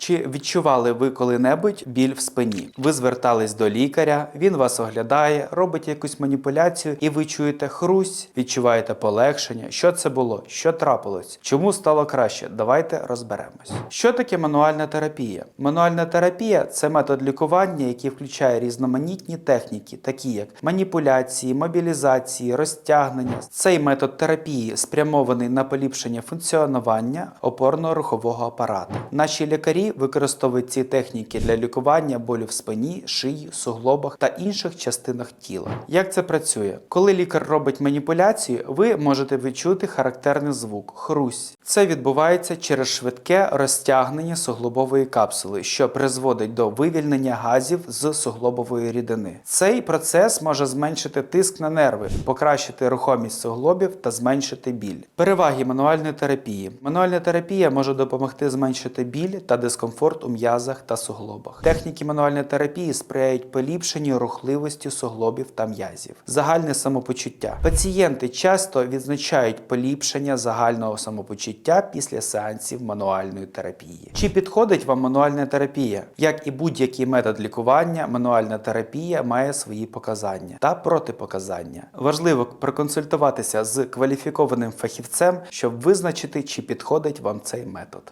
Чи відчували ви коли-небудь біль в спині? Ви звертались до лікаря, він вас оглядає, робить якусь маніпуляцію, і ви чуєте хрусь, відчуваєте полегшення. Що це було? Що трапилось? Чому стало краще? Давайте розберемось. Що таке мануальна терапія? Мануальна терапія це метод лікування, який включає різноманітні техніки, такі як маніпуляції, мобілізації, розтягнення. Цей метод терапії спрямований на поліпшення функціонування опорно-рухового апарату. Наші лікарі використовують ці техніки для лікування болю в спині, шиї, суглобах та інших частинах тіла. Як це працює? Коли лікар робить маніпуляцію, ви можете відчути характерний звук хрусь. Це відбувається через швидке розтягнення суглобової капсули, що призводить до вивільнення газів з суглобової рідини. Цей процес може зменшити тиск на нерви, покращити рухомість суглобів та зменшити біль. Переваги мануальної терапії. Мануальна терапія може допомогти зменшити біль та дискомфорт у м'язах та суглобах. Техніки мануальної терапії сприяють поліпшенню рухливості суглобів та м'язів. Загальне самопочуття. Пацієнти часто відзначають поліпшення загального самопочуття після сеансів мануальної терапії. Чи підходить вам мануальна терапія? Як і будь-який метод лікування, мануальна терапія має свої показання та протипоказання. Важливо проконсультуватися з кваліфікованим фахівцем, щоб визначити, чи підходить вам цей метод.